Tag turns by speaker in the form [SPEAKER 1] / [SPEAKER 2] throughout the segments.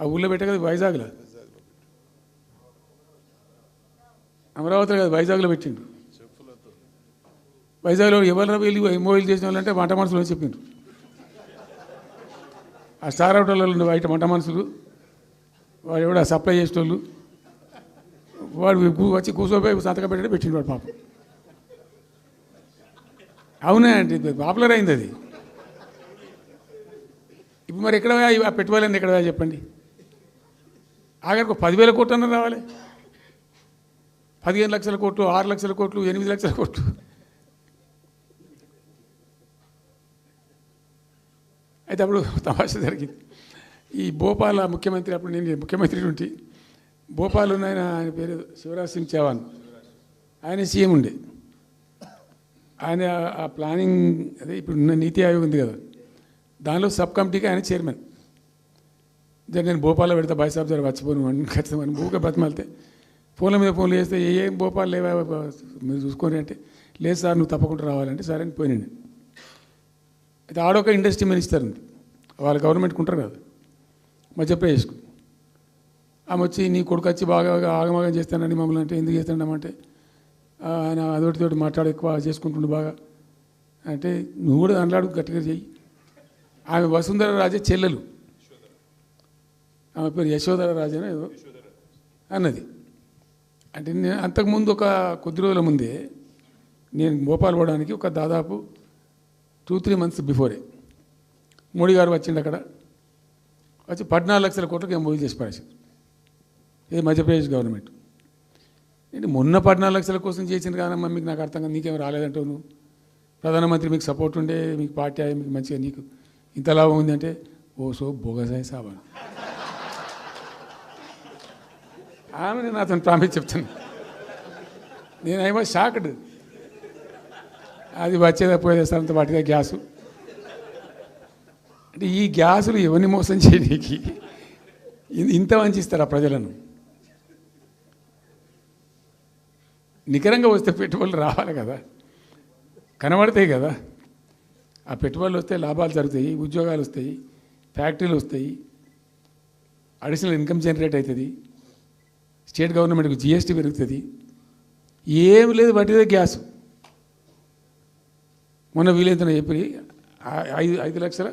[SPEAKER 1] ఆ ఊళ్ళో పెట్టే కదా వైజాగ్లో. అమరావతిలో కదా వైజాగ్లో పెట్టిండు వైజాగ్లో ఎవరు వెళ్ళి ఎంఓఈలు చేసిన వాళ్ళంటే వంట మనసులో అని చెప్పిండ్రు. ఆ స్టార్ హోటల్లో ఉండే బయట వంట మనుషులు వాడు ఎవడ సప్లై చేసేటోళ్ళు వాడు వచ్చి కూర్చోపోయి సంతకం పెట్టడం పెట్టిండు వాడు పాపం. అవునా అండి ఇది పాపులర్ అయింది అది. ఇప్పుడు మరి ఎక్కడ పోయా? ఎక్కడ చెప్పండి. ఆఖరికి ఒక పదివేల కోట్లు అన్న రావాలి. పదిహేను లక్షల కోట్లు ఆరు లక్షల కోట్లు ఎనిమిది లక్షల కోట్లు. అయితే అప్పుడు తమాషా జరిగింది. ఈ భోపాల ముఖ్యమంత్రి అప్పుడు నేను ముఖ్యమంత్రి ఉంటే భోపాల్ ఉన్న ఆయన ఆయన పేరు శివరాజ్ సింగ్ చౌహాన్. ఆయన సీఎం ఉండే. ఆయన ఆ ప్లానింగ్ అదే ఇప్పుడు ఉన్న నీతి ఆయోగ్ ఉంది కదా. దానిలో సబ్ కమిటీకి ఆయన చైర్మన్. జర నేను భోపాల్లో పెడితే బాయ్ సాబ్ జర వచ్చిపోను అని ఖచ్చితంగా ఊరికే బతిమాలితే ఫోన్ల మీద ఫోన్లు చేస్తే ఏ ఏం భోపాల్ లేవా మీరు చూసుకోని అంటే లేదు సార్ నువ్వు తప్పకుండా రావాలంటే సరే అని పోయినండి అయితే ఆడొక ఇండస్ట్రీ మినిస్టర్ ఉంది. వాళ్ళు గవర్నమెంట్కి ఉంటారు కదా. మధ్యప్రదేశ్కు ఆమె వచ్చి నీ కొడుకు వచ్చి బాగా ఆగమాగం చేస్తానని మమ్మల్ని అంటే ఎందుకు చేస్తాడమంటే ఆయన అదొకటితోటి మాట్లాడు ఎక్కువ చేసుకుంటుండు బాగా అంటే నువ్వు కూడా దాంట్లో గట్టిగా చెయ్యి. ఆమె వసుంధర రాజే చెల్లెలు. ఆమె పేరు యశోధర రాజనే ఏదో? అన్నది. అంటే నేను అంతకుముందు ఒక కొద్ది రోజుల ముందే నేను భోపాల్ పోవడానికి ఒక దాదాపు two three months before. Modi గారు వచ్చిండు అక్కడ. వచ్చి పద్నాలుగు లక్షల కోట్లకి ఎంఓయూ చేసి పడేసింది ఇది మధ్యప్రదేశ్ గవర్నమెంట్. ఏంటి మొన్న పద్నాలుగు లక్షల కోసం చేసింది కాదమ్మా మీకు నాకు అర్థం కాదు నీకేం రాలేదంటావు నువ్వు? ప్రధానమంత్రి మీకు సపోర్ట్ ఉండే మీకు పార్టీ మీకు మంచిగా నీకు ఇంత లాభం ఉందంటే ఓ సో బోగసాయి సాబా. ఆమె నాతో ప్రామిస్ చెప్తాను నేను ఏమో షాక్డ్. అది వచ్చేదా పోయేదా వాటిదే గ్యాసు. అంటే ఈ గ్యాసులు ఎవరిని మోసం చేయడానికి ఇ- ఇంత వంచిస్తారా ప్రజలను? నికరంగా వస్తే పెట్టుబడులు రావాలి కదా. కనబడతాయి కదా. ఆ పెట్టుబడులు వస్తే లాభాలు జరుగుతాయి ఉద్యోగాలు వస్తాయి ఫ్యాక్టరీలు వస్తాయి. అడిషనల్ ఇన్కమ్ జనరేట్ అవుతుంది. స్టేట్ గవర్నమెంట్కి జిఎస్టీ పెరుగుతుంది. ఏం లేదు వాటిదే గ్యాస్. మొన్న వీలైతే చెప్పి ఐదు ఐదు లక్షల?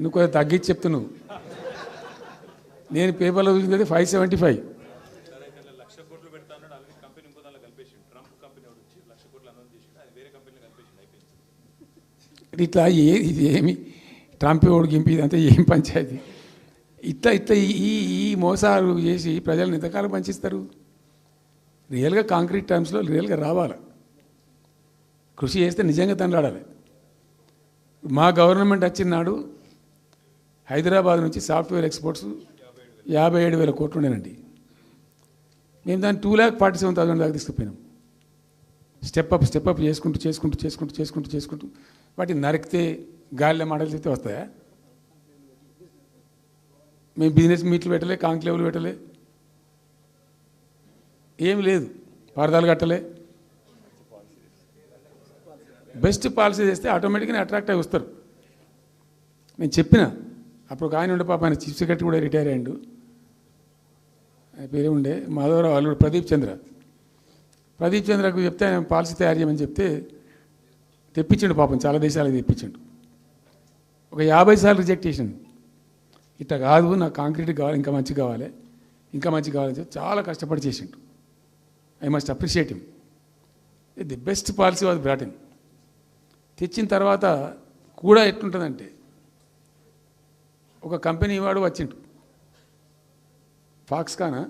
[SPEAKER 1] నువ్వు కొంచెం తగ్గించి చెప్తున్నావు నేను పేపర్లో చూసింది ఫైవ్ సెవెంటీ ఫైవ్. ఇట్లా ఏ ఇది ఏమి ట్రంప్ ఓడిగింపి ఇదంతా ఏం పంచాయతీ? ఇట్లా ఇట్లా ఈ- ఈ ఈ మోసాలు చేసి ప్రజలను ఎంతకాలం పంచిస్తారు? రియల్గా కాంక్రీట్ టర్మ్స్లో రియల్గా రావాలి. కృషి చేస్తే నిజంగా తండ్రాడాలి మా గవర్నమెంట్ వచ్చిన నాడు హైదరాబాద్ నుంచి సాఫ్ట్వేర్ ఎక్స్పోర్ట్స్ యాభై ఏడు వేల కోట్లు ఉండేనండి. మేము దాన్ని two lakh forty seven thousand దాకా తీసుకుపోయినాం. స్టెప్ అప్ స్టెప్ అప్ చేసుకుంటూ చేసుకుంటూ చేసుకుంటూ చేసుకుంటూ చేసుకుంటూ వాటిని నరికితే గాలిలో మాటలు చెప్తే వస్తాయా? మేము బిజినెస్ మీట్లు పెట్టలే కాంక్లేవ్లు పెట్టలే. ఏం లేదు పరదాలు కట్టలే. బెస్ట్ పాలసీ చేస్తే ఆటోమేటిక్గా అట్రాక్ట్ అయి వస్తారు. నేను చెప్పిన అప్పుడు ఒక ఆయన ఉండే పాప ఆయన చీఫ్ సెక్రటరీ కూడా రిటైర్ అయ్యాడు. ఆయన పేరే ఉండే మాధవరావు అల్లుడు ప్రదీప్ చంద్ర. ప్రదీప్ చంద్రకు చెప్తే ఆయన పాలసీ తయారు చేయమని చెప్తే తెప్పించండు పాపం చాలా దేశాలకు తెప్పించిండు. ఒక యాభై సార్లు రిజెక్ట్ చేసిండు. ఇట్లా కాదు నాకు కాంక్రీట్ కావాలి ఇంకా మంచి కావాలి. ఇంకా మంచి కావాలని చెప్పి చాలా కష్టపడి చేసిండు. I must appreciate him the best policy was brought in తెచ్చిన తర్వాత కూడా ఎట్లుంటుందంటే ఒక కంపెనీ వాడు వచ్చిండు. ఫాక్స్కానా